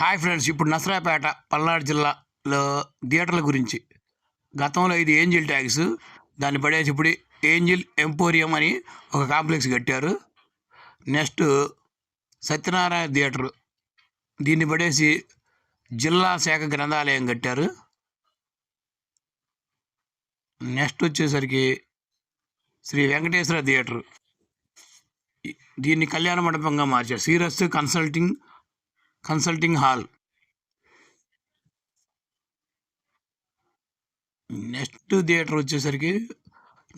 Hi friends ఇప్పుడు నసరాపేట పల్నాడు జిల్లాలో థియేటర్ల గురించి. గతంలో ఇది ఏంజిల్ ట్యాక్స్ దాన్ని పడేసి ఇప్పుడు ఏంజిల్ ఎంపోరియం అని ఒక కాంప్లెక్స్ కట్టారు. నెక్స్ట్ సత్యనారాయణ థియేటర్ దీన్ని పడేసి జిల్లా శాఖ గ్రంథాలయం కట్టారు. నెక్స్ట్ వచ్చేసరికి శ్రీ వెంకటేశ్వర థియేటర్ దీన్ని కళ్యాణ మండపంగా మార్చారు. Serous consulting consulting hall. Next theatre వచ్చేసరికి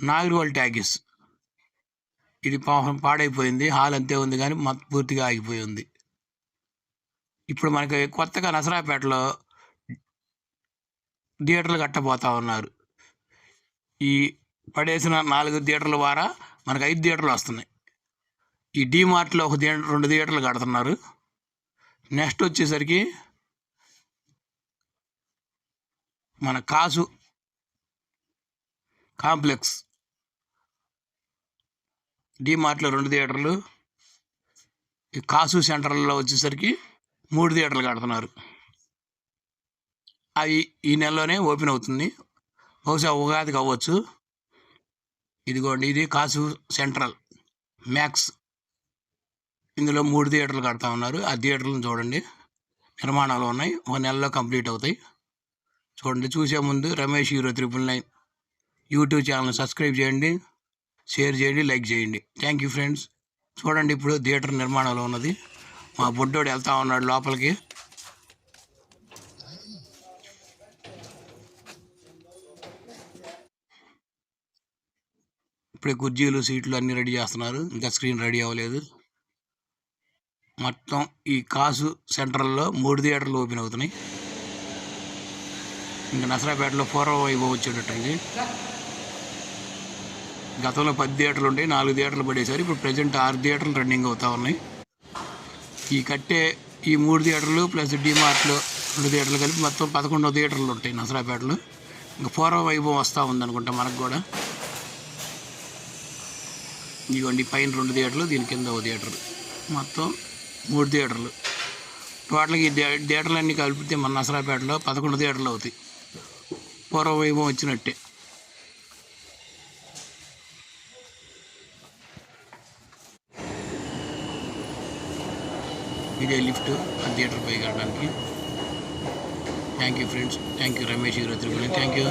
నాగర్వాల్ ట్యాగిస్. ఇది పాపం పాడైపోయింది. హాల్ అంతే ఉంది కానీ మత్ పూర్తిగా ఆగిపోయి ఉంది. ఇప్పుడు మనకి కొత్తగా నసరాపేటలో థియేటర్లు కట్టబోతా ఉన్నారు. ఈ పడేసిన నాలుగు థియేటర్ల ద్వారా మనకు ఐదు థియేటర్లు వస్తున్నాయి. ఈ డీమార్ట్లో ఒక థియేటర్ రెండు థియేటర్లు కడుతున్నారు. నెక్స్ట్ వచ్చేసరికి మన కాసు కాంప్లెక్స్ డిమార్ట్లో రెండు థియేటర్లు ఈ కాసు సెంటర్లో వచ్చేసరికి మూడు థియేటర్లు కడుతున్నారు. అవి ఈ నెలలోనే ఓపెన్ అవుతుంది. బహుశా ఉగాదికి అవ్వచ్చు. ఇదిగోండి ఇది కాసు సెంట్రల్ మ్యాక్స్ ఇందులో మూడు థియేటర్లు కడతా ఉన్నారు. ఆ థియేటర్లను చూడండి. నిర్మాణాలు ఉన్నాయి. ఒక నెలలో కంప్లీట్ అవుతాయి. చూడండి. చూసే ముందు Ramesh hero triple nine YouTube channel subscribe చేయండి. షేర్ చేయండి. లైక్ చేయండి. Thank you friends. చూడండి ఇప్పుడు థియేటర్ నిర్మాణంలో ఉన్నది. మా బుడ్డోడు వెళ్తా ఉన్నాడు లోపలికి. ఇప్పుడే కుర్చీలు సీట్లు అన్నీ రెడీ చేస్తున్నారు. ఇంకా స్క్రీన్ రెడీ అవ్వలేదు. మొత్తం ఈ కాసు సెంటర్లో మూడు థియేటర్లు ఓపెన్ అవుతున్నాయి. ఇంకా నసరాపేటలో పూర్వ వైభవం వచ్చేటట్టుంది గతంలో పది థియేటర్లు ఉంటాయి నాలుగు థియేటర్లు పడేసారు ఇప్పుడు ప్రజెంట్ ఆరు థియేటర్లు రన్నింగ్ అవుతా ఉన్నాయి. ఈ కట్టే ఈ మూడు థియేటర్లు ప్లస్ డిమార్ట్లు రెండు థియేటర్లు కలిపి మొత్తం పదకొండో థియేటర్లు ఉంటాయి నసరాపేటలో ఇంకా పూర్వ వైభవం వస్తూ ఉందనుకుంటా మనకు కూడా. ఇదిగోండి పైన రెండు థియేటర్లు దీని కింద ఒక థియేటర్. మొత్తం మూడు థియేటర్లు. టోటల్గా ఈ థియేటర్లు అన్నీ కలిపితే మన నసరాపేటలో పదకొండు థియేటర్లు అవుతాయి. పూర్వ వైభవం వచ్చినట్టే. ఇదే లిఫ్ట్ ఆ థియేటర్ పైకి వెళ్ళడానికి. Thank you friends. Thank you Ramesh garu త్రిపుణి thank you.